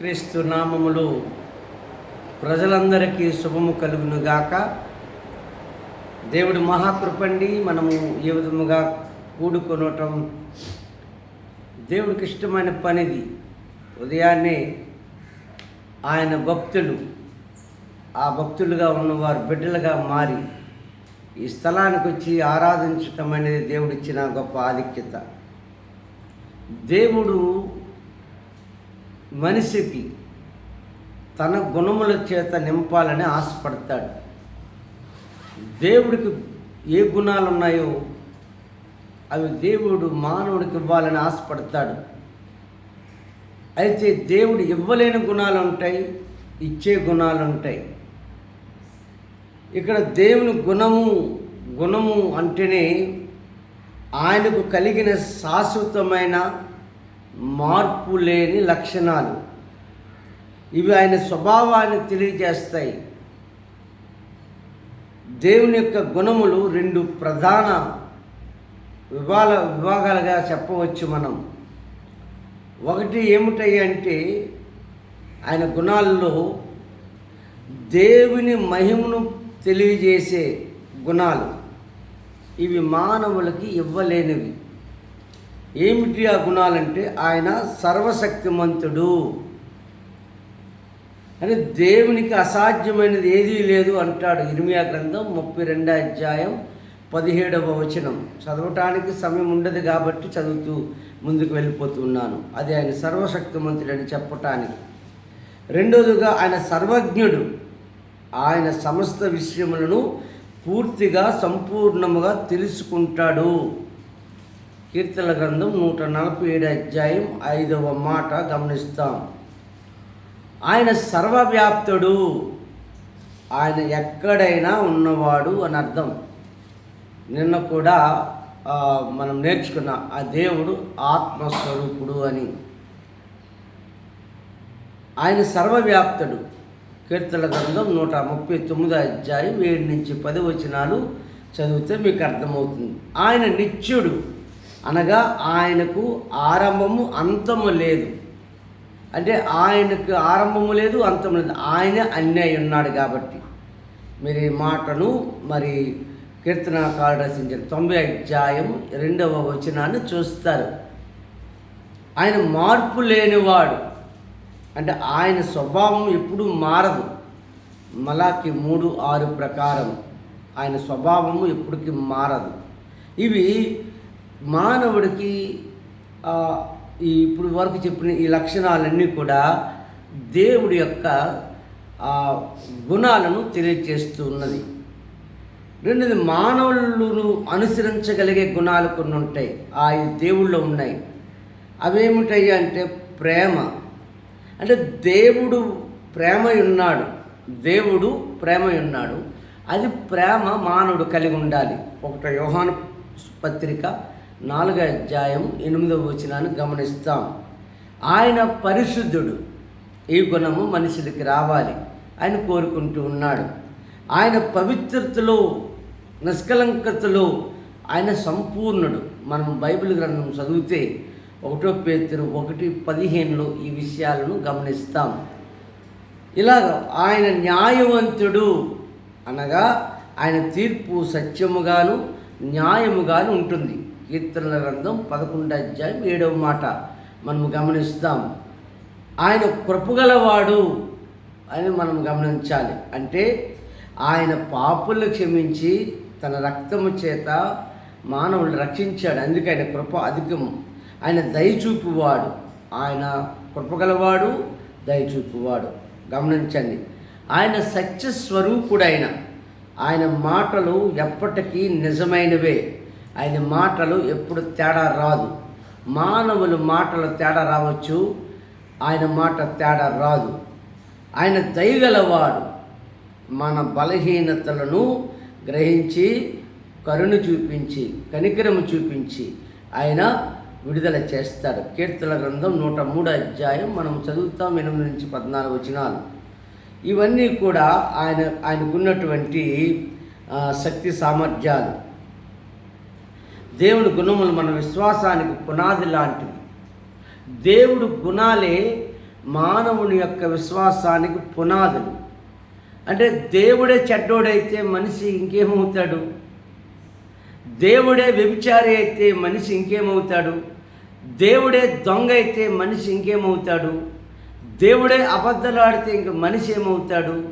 క్రీస్తు నామములు ప్రజలందరికీ శుభము కలుగును గాక దేవుడు మహాకృపండి మనము ఏ విధముగా కూడుకొనటం దేవుడికి ఇష్టమైన పనిది. ఉదయాన్నే ఆయన భక్తులు ఆ భక్తులుగా ఉన్నవారు బిడ్డలుగా మారి ఈ స్థలానికి వచ్చి ఆరాధించటం అనేది దేవుడిచ్చిన గొప్ప ఆధిక్యత. దేవుడు మనిషికి తన గుణముల చేత నింపాలని ఆశపడతాడు. దేవుడికి ఏ గుణాలు ఉన్నాయో అవి దేవుడు మానవుడికి ఇవ్వాలని ఆశపడతాడు. అయితే దేవుడు ఇవ్వలేని గుణాలు ఉంటాయి ఇచ్చే గుణాలు ఉంటాయి ఇక్కడ దేవుని గుణము గుణము అంటేనే ఆయనకు కలిగిన శాశ్వతమైన మార్పు లేని లక్షణాలు. ఇవి ఆయన స్వభావాన్ని తెలియజేస్తాయి. దేవుని యొక్క గుణములు రెండు ప్రధాన విభాగ విభాగాలుగా చెప్పవచ్చు మనం. ఒకటి ఏమిటాయి అంటే ఆయన గుణాల్లో దేవుని మహిమను తెలియజేసే గుణాలు. ఇవి మానవులకి ఇవ్వలేనివి. ఏమిటి ఆ గుణాలంటే ఆయన సర్వశక్తిమంతుడు. అని దేవునికి అసాధ్యమైనది ఏదీ లేదు అంటాడు ఇర్మియా గ్రంథం ముప్పై రెండో అధ్యాయం పదిహేడవ వచనం. చదవటానికి సమయం ఉండదు కాబట్టి చదువుతూ ముందుకు వెళ్ళిపోతున్నాను. అది ఆయన సర్వశక్తిమంతుడు అని చెప్పటానికి. రెండోదిగా ఆయన సర్వజ్ఞుడు. ఆయన సమస్త విషయములను పూర్తిగా సంపూర్ణముగా తెలుసుకుంటాడు. కీర్తన గ్రంథం నూట నలభై ఏడు అధ్యాయం ఐదవ మాట గమనిస్తాం. ఆయన సర్వవ్యాప్తుడు. ఆయన ఎక్కడైనా ఉన్నవాడు అని అర్థం. నిన్న కూడా మనం నేర్చుకున్న ఆ దేవుడు ఆత్మస్వరూపుడు అని. ఆయన సర్వవ్యాప్తుడు. కీర్తన గ్రంథం నూట ముప్పై తొమ్మిదో అధ్యాయం ఏడు నుంచి పది వచనాలు చదివితే మీకు అర్థమవుతుంది. ఆయన నిత్యుడు. అనగా ఆయనకు ఆరంభము అంతము లేదు. అంటే ఆయనకు ఆరంభము లేదు అంతము లేదు. ఆయన అన్యాయ ఉన్నాడు కాబట్టి. మీరు ఈ మాటను మరి కీర్తనకాలు రచించిన తొంభై అధ్యాయం రెండవ వచనాన్ని చూస్తారు. ఆయన మార్పు లేనివాడు. అంటే ఆయన స్వభావం ఎప్పుడూ మారదు. మలాకి మూడు ఆరు ప్రకారం ఆయన స్వభావము ఎప్పటికీ మారదు. ఇవి మానవుడికి ఈ ఇప్పుడు వరకు చెప్పిన ఈ లక్షణాలన్నీ కూడా దేవుడి యొక్క గుణాలను తెలియజేస్తూ ఉన్నది. రెండోది మానవులను అనుసరించగలిగే గుణాలు కొన్ని ఉంటాయి. ఆ ఈ ఉన్నాయి. అవేమిటాయి అంటే ప్రేమ. అంటే దేవుడు ప్రేమ ఉన్నాడు. దేవుడు ప్రేమ ఉన్నాడు. అది ప్రేమ మానవుడు కలిగి ఉండాలి. ఒకటి యోహాను పత్రిక నాలుగో అధ్యాయం ఎనిమిదవ వచనాన్ని గమనిస్తాం. ఆయన పరిశుద్ధుడు. ఈ గుణము మనుషులకి రావాలి ఆయన కోరుకుంటూ ఉన్నాడు. ఆయన పవిత్రతలో నిష్కలంకతలో ఆయన సంపూర్ణుడు. మనం బైబిల్ గ్రంథం చదివితే ఒకటో పేతురు ఒకటి పదిహేనులో ఈ విషయాలను గమనిస్తాం. ఇలాగ ఆయన న్యాయవంతుడు అనగా ఆయన తీర్పు సత్యముగాను న్యాయముగాను ఉంటుంది. కీర్తనల గ్రంథం పదకొండు అధ్యాయం ఏడవ మాట. మనము గమనిస్తాం ఆయన కృపగలవాడు అని మనం గమనించాలి. అంటే ఆయన పాపులు క్షమించి తన రక్తము చేత మానవులు రక్షించాడు. అందుకే ఆయన కృప అధికము ఆయన దయచూపువాడు ఆయన కృపగలవాడు దయచూపువాడు గమనించండి ఆయన సత్యస్వరూపుడైన ఆయన మాటలు ఎప్పటికీ నిజమైనవే. ఆయన మాటలు ఎప్పుడు తేడా రాదు. మానవులు మాటలు తేడా రావచ్చు ఆయన మాట తేడా రాదు. ఆయన దయగలవాడు. మన బలహీనతలను గ్రహించి కరుణ చూపించి కనికరము చూపించి ఆయన విడుదల చేస్తాడు. కీర్తన గ్రంథం నూట మూడు అధ్యాయం మనం చదువుతాం ఎనిమిది నుంచి పద్నాలుగు వచనాలు. ఇవన్నీ కూడా ఆయన ఆయనకున్నటువంటి శక్తి సామర్థ్యాలు. దేవుని గుణములు మన విశ్వాసానికి పునాది లాంటివి. దేవుడు గుణాలే మానవుని యొక్క విశ్వాసానికి పునాదులు. అంటే దేవుడే చెడ్డోడైతే మనిషి ఇంకేమవుతాడు? దేవుడే వ్యభిచారి అయితే మనిషి ఇంకేమవుతాడు? దేవుడే దొంగ అయితే మనిషి ఇంకేమవుతాడు? దేవుడే అబద్ధాలు ఆడితే ఇంక మనిషి ఏమవుతాడు?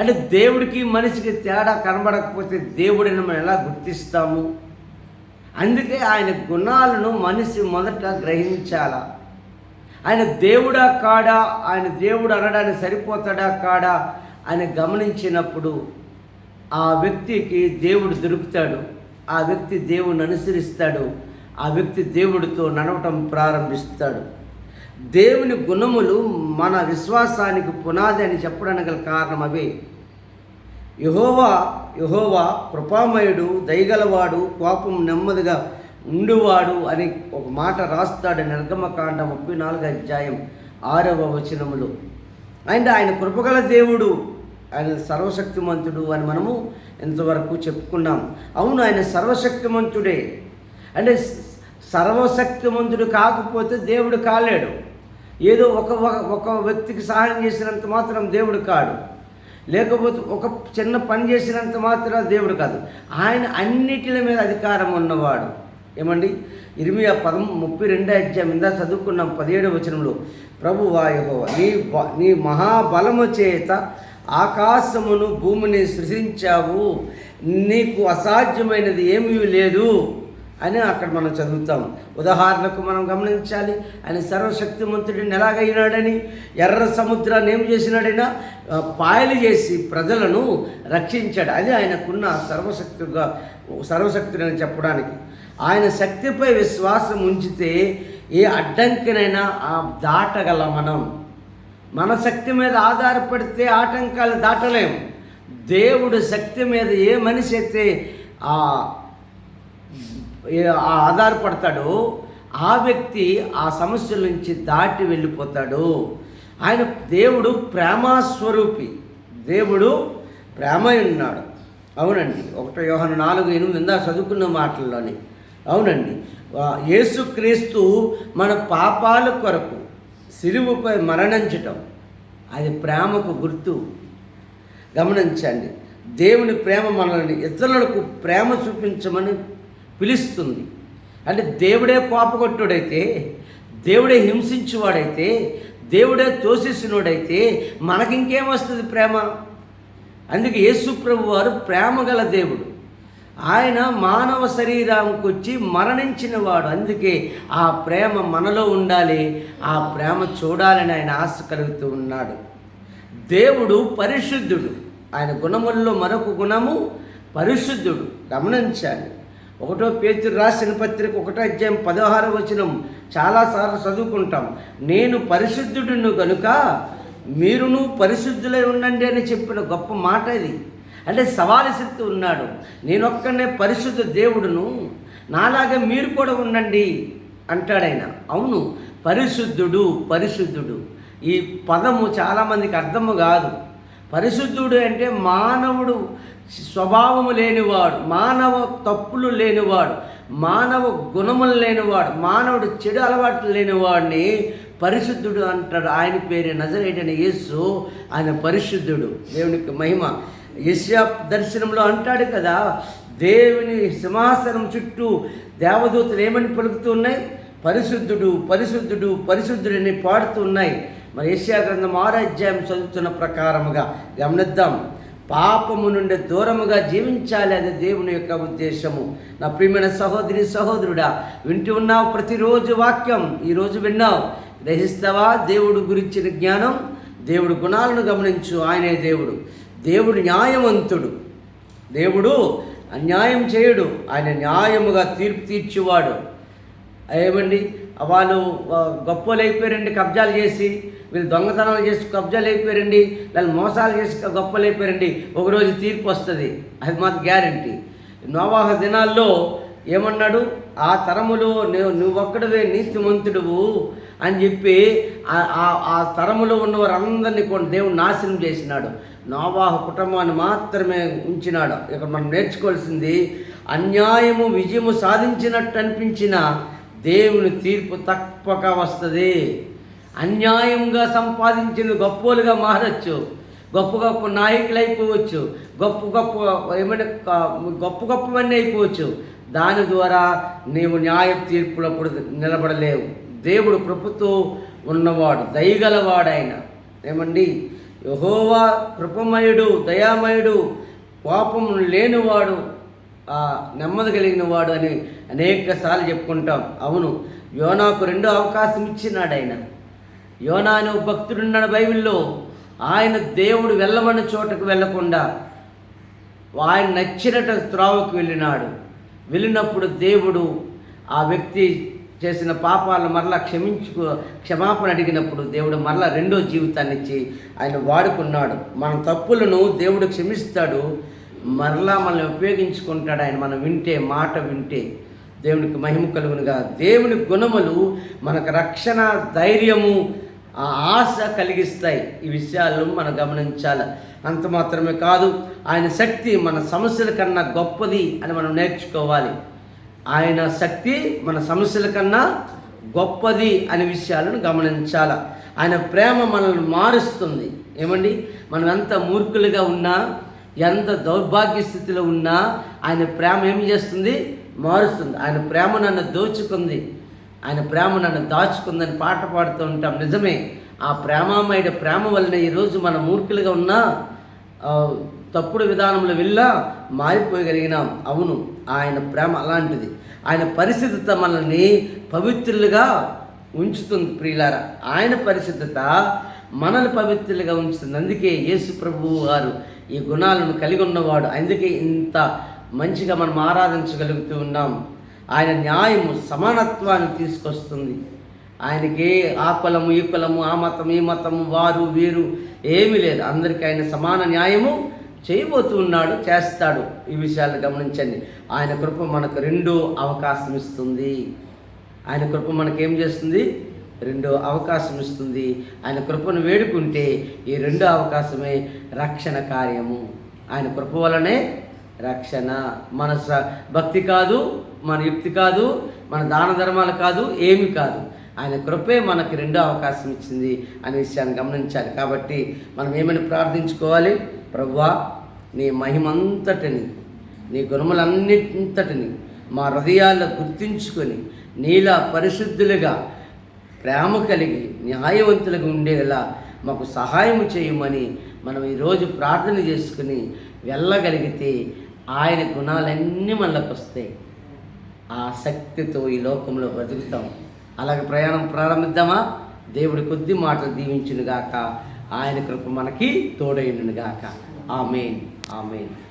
అంటే దేవుడికి మనిషికి తేడా కనబడకపోతే దేవుడిని మనం ఎలా గుర్తిస్తాము? అందుకే ఆయన గుణాలను మనిషి మొదట గ్రహించాలా? ఆయన దేవుడా కాడా? ఆయన దేవుడు అనడానికి సరిపోతాడా కాడా? అని గమనించినప్పుడు ఆ వ్యక్తికి దేవుడు దొరుకుతాడు. ఆ వ్యక్తి దేవుడిని అనుసరిస్తాడు. ఆ వ్యక్తి దేవుడితో నడవటం ప్రారంభిస్తాడు. దేవుని గుణములు మన విశ్వాసానికి పునాది అని చెప్పడానికి గల కారణం అవే. యహోవా యహోవా కృపామయుడు దయగలవాడు కోపం నెమ్మదిగా ఉండువాడు అని ఒక మాట రాస్తాడు నిర్గమకాండ ముప్పై నాలుగు అధ్యాయం ఆరవ వచనములో. అండ్ ఆయన కృపగల దేవుడు ఆయన సర్వశక్తిమంతుడు అని మనము ఇంతవరకు చెప్పుకున్నాం. అవును ఆయన సర్వశక్తిమంతుడే. అంటే సర్వశక్తిమంతుడు కాకపోతే దేవుడు కాలేడు. ఏదో ఒక ఒక వ్యక్తికి సహాయం చేసినంత మాత్రం దేవుడు కాడు. లేకపోతే ఒక చిన్న పని చేసినంత మాత్రం దేవుడు కాదు. ఆయన అన్నిటిల మీద అధికారం ఉన్నవాడు. ఏమండి? ఇరిమియా పదం ముప్పై రెండో అధ్యాయం ఇందా చదువుకున్నాం పదిహేడు వచనంలో. ప్రభు వాయుహో నీ నీ మహాబలము చేత ఆకాశమును భూమిని సృజించావు. నీకు అసాధ్యమైనది ఏమీ లేదు. అని అక్కడ మనం చదువుతాం. ఉదాహరణకు మనం గమనించాలి ఆయన సర్వశక్తిమంతుడిని ఎలాగైనాడని ఎర్ర సముద్రాన్ని ఏం చేసినాడైనా పాయలు చేసి ప్రజలను రక్షించాడు. అది ఆయనకున్న సర్వశక్తిగా సర్వశక్తుడని చెప్పడానికి. ఆయన శక్తిపై విశ్వాసం ఉంచితే ఏ అడ్డంకినైనా దాటగల మనం. మన శక్తి మీద ఆధారపడితే ఆటంకాలు దాటలేము దేవుడు శక్తి మీద ఏ మనిషి అయితే ఆ ఆధారపడతాడో. ఆ వ్యక్తి ఆ సమస్యల నుంచి దాటి వెళ్ళిపోతాడు. ఆయన దేవుడు ప్రేమాస్వరూపి. దేవుడు ప్రేమై ఉన్నాడు అవునండి. ఒకటో యోహన నాలుగు ఎనిమిది ఇందా చదువుకున్న మాటల్లోని. అవునండి. యేసుక్రీస్తు మన పాపాల కొరకు సిలువుపై మరణించటం. అది ప్రేమకు గుర్తు. గమనించండి. దేవుని ప్రేమ మనల్ని ఇతరులకు ప్రేమ చూపించమని పిలుస్తుంది. అంటే దేవుడే కోపగొట్టుడైతే దేవుడే హింసించువాడైతే దేవుడే తోసేసినోడైతే మనకింకేమొస్తుంది ప్రేమ? అందుకే యేసు ప్రభు వారు ప్రేమ గల దేవుడు. ఆయన మానవ శరీరానికి వచ్చి మరణించిన వాడు అందుకే ఆ ప్రేమ మనలో ఉండాలి ఆ ప్రేమ చూడాలని ఆయన ఆశ కలుగుతూ ఉన్నాడు. దేవుడు పరిశుద్ధుడు. ఆయన గుణముల్లో మరొక గుణము పరిశుద్ధుడు. గమనించాలి. ఒకటో పేతురు రాసిన పత్రిక ఒకటో అధ్యాయం పదహారు వచనం. చాలాసార్లు చదువుకుంటాం. నేను పరిశుద్ధుడును కనుక మీరును పరిశుద్ధులై ఉండండి అని చెప్పిన గొప్ప మాట ఇది. అంటే సవాలు శక్తి ఉన్నాడు. నేనొక్కనే పరిశుద్ధ దేవుడును నాలాగే మీరు కూడా ఉండండి అంటాడైన అవును పరిశుద్ధుడు పరిశుద్ధుడు. ఈ పదము చాలామందికి అర్థము కాదు. పరిశుద్ధుడు అంటే మానవుడు స్వభావము లేనివాడు మానవ తప్పులు లేనివాడు మానవ గుణములు లేనివాడు మానవుడు చెడు అలవాట్లు లేనివాడిని పరిశుద్ధుడు అంటాడు. ఆయన పేరు నజరేడని యేసు ఆయన పరిశుద్ధుడు. దేవునికి మహిమ. యశ్యా దర్శనంలో అంటాడు కదా దేవుని సింహాసనం చుట్టూ దేవదూతలు ఏమని పలుకుతున్నాయి పరిశుద్ధుడు పరిశుద్ధుడు పరిశుద్ధుడిని పాడుతున్నాయి మరి ఏషియా గ్రంథం ఆరాధ్యాయం చదువుతున్న ప్రకారముగా గమనిద్దాం. పాపము నుండి దూరముగా జీవించాలి అది దేవుని యొక్క ఉద్దేశము. నా ప్రియమైన సహోదరి సహోదరుడా వింటూ ఉన్నావు ప్రతిరోజు వాక్యం ఈరోజు విన్నావు. గ్రహిస్తావా? దేవుడు గురించిన జ్ఞానం దేవుడు గుణాలను గమనించు ఆయనే దేవుడు. దేవుడు న్యాయవంతుడు. దేవుడు అన్యాయం చేయడు ఆయన న్యాయముగా తీర్పు తీర్చేవాడు. ఏమండి? వాళ్ళు గొప్పలు అయిపోయారండి కబ్జాలు చేసి. వీళ్ళు దొంగతనాలు చేసి కబ్జాలు అయిపోయారండి వాళ్ళు మోసాలు చేసి గొప్పలు అయిపోయారండి. ఒకరోజు తీర్పు వస్తుంది. అది మాకు గ్యారంటీ. నోవాహ దినాల్లో ఏమన్నాడు? ఆ తరములో నువ్వు నువ్వొక్కడవే నీతిమంతుడువు అని చెప్పి ఆ తరములో ఉన్న వారందరినీ కొన్ని దేవుడు నాశనం చేసినాడు. నోవాహ కుటుంబాన్ని మాత్రమే ఉంచినాడు. ఇక్కడ మనం నేర్చుకోవాల్సింది అన్యాయము విజయము సాధించినట్టు అనిపించిన దేవుని తీర్పు తప్పక వస్తుంది. అన్యాయంగా సంపాదించిన గొప్పోలుగా మారచ్చు. గొప్ప గొప్ప నాయకులు అయిపోవచ్చు. గొప్ప గొప్ప ఏమంటే గొప్ప గొప్పవన్నీ అయిపోవచ్చు. దాని ద్వారా నీవు న్యాయ తీర్పులప్పుడు నిలబడలేవు. దేవుడు కృపతో ఉన్నవాడు దయగలవాడైన. ఏమండి? యహోవా కృపమయుడు దయామయుడు కోపం లేనివాడు ఆ నెమ్మది కలిగిన వాడు అని అనేక సార్లు చెప్పుకుంటాం. అవును యోనాకు రెండో అవకాశం ఇచ్చినాడు ఆయన యోనా అనే భక్తుడున్నాడు బైబిల్లో. ఆయన దేవుడు వెళ్ళమన్న చోటకు వెళ్ళకుండా ఆయన నచ్చినట్టు త్రోవకు వెళ్ళినాడు. వెళ్ళినప్పుడు దేవుడు ఆ వ్యక్తి చేసిన పాపాలను మరలా క్షమించుకో క్షమాపణ అడిగినప్పుడు దేవుడు మరలా రెండో జీవితాన్ని ఇచ్చి ఆయన వాడుకున్నాడు. మన తప్పులను దేవుడు క్షమిస్తాడు. మరలా మనల్ని ఉపయోగించుకుంటాడు ఆయన. మనం వింటే మాట వింటే దేవునికి మహిమ కలుగునుగా. దేవుని గుణములు మనకు రక్షణ ధైర్యము ఆశ కలిగిస్తాయి. ఈ విషయాలను మనం గమనించాలి. అంత మాత్రమే కాదు ఆయన శక్తి మన సమస్యల కన్నా గొప్పది అని మనం నేర్చుకోవాలి. ఆయన శక్తి మన సమస్యల కన్నా గొప్పది అనే విషయాలను గమనించాల. ఆయన ప్రేమ మనల్ని మారుస్తుంది. ఏమండి? మనం ఎంత మూర్ఖులుగా ఉన్నా ఎంత దౌర్భాగ్య స్థితిలో ఉన్నా ఆయన ప్రేమ ఏం చేస్తుంది? మారుస్తుంది. ఆయన ప్రేమ నన్ను దోచుకుంది. ఆయన ప్రేమ నన్ను దాచుకుందని పాట పాడుతూ ఉంటాం. నిజమే ఆ ప్రేమమయుడ ప్రేమ వలన ఈరోజు మన మూర్ఖులుగా ఉన్నా తప్పుడు విధానంలో వెళ్ళా మారిపోయగలిగినాం. అవును ఆయన ప్రేమ అలాంటిది. ఆయన పరిశుద్ధత మనల్ని పవిత్రులుగా ఉంచుతుంది ప్రియులారా. ఆయన పరిశుద్ధత మనల్ని పవిత్రులుగా ఉంచుతుంది. అందుకే యేసు ప్రభువు గారు ఈ గుణాలను కలిగి ఉన్నవాడు. అందుకే ఇంత మంచిగా మనం ఆరాధించగలుగుతూ ఉన్నాం. ఆయన న్యాయము సమానత్వాన్ని తీసుకొస్తుంది. ఆయనకి ఆ కులము ఈ కులము ఆ మతం ఈ మతము వారు వీరు ఏమీ లేదు. అందరికీ ఆయన సమాన న్యాయము చేయబోతూ ఉన్నాడు చేస్తాడు. ఈ విషయాలు గమనించండి. ఆయన కృప మనకు రెండో అవకాశం ఇస్తుంది. ఆయన కృప మనకేం చేస్తుంది? రెండో అవకాశం ఇస్తుంది. ఆయన కృపను వేడుకుంటే ఈ రెండో అవకాశమే రక్షణ కార్యము. ఆయన కృప వలనే రక్షణ మన స- భక్తి కాదు మన యుక్తి కాదు మన దాన ధర్మాలు కాదు ఏమి కాదు. ఆయన కృపే మనకి రెండో అవకాశం ఇచ్చింది అనే విషయాన్ని గమనించాలి. కాబట్టి మనం ఏమని ప్రార్థించుకోవాలి? ప్రభువా నీ మహిమంతటిని నీ గుణములన్నింతటిని మా హృదయాల్లో గుర్తించుకొని నీలా పరిశుద్ధులుగా ప్రేమ కలిగి న్యాయవంతులుగా ఉండేలా మాకు సహాయం చేయమని మనం ఈరోజు ప్రార్థన చేసుకుని వెళ్ళగలిగితే ఆయన గుణాలన్నీ మనకు వస్తాయి. ఆ శక్తితో ఈ లోకంలో బ్రతుకుతాం. అలాగే ప్రయాణం ప్రారంభిద్దామా? దేవుడి కొద్ది మాటలు దీవించును గాక ఆయన కృప మనకి తోడైనను గాక ఆమెన్. ఆమెన్.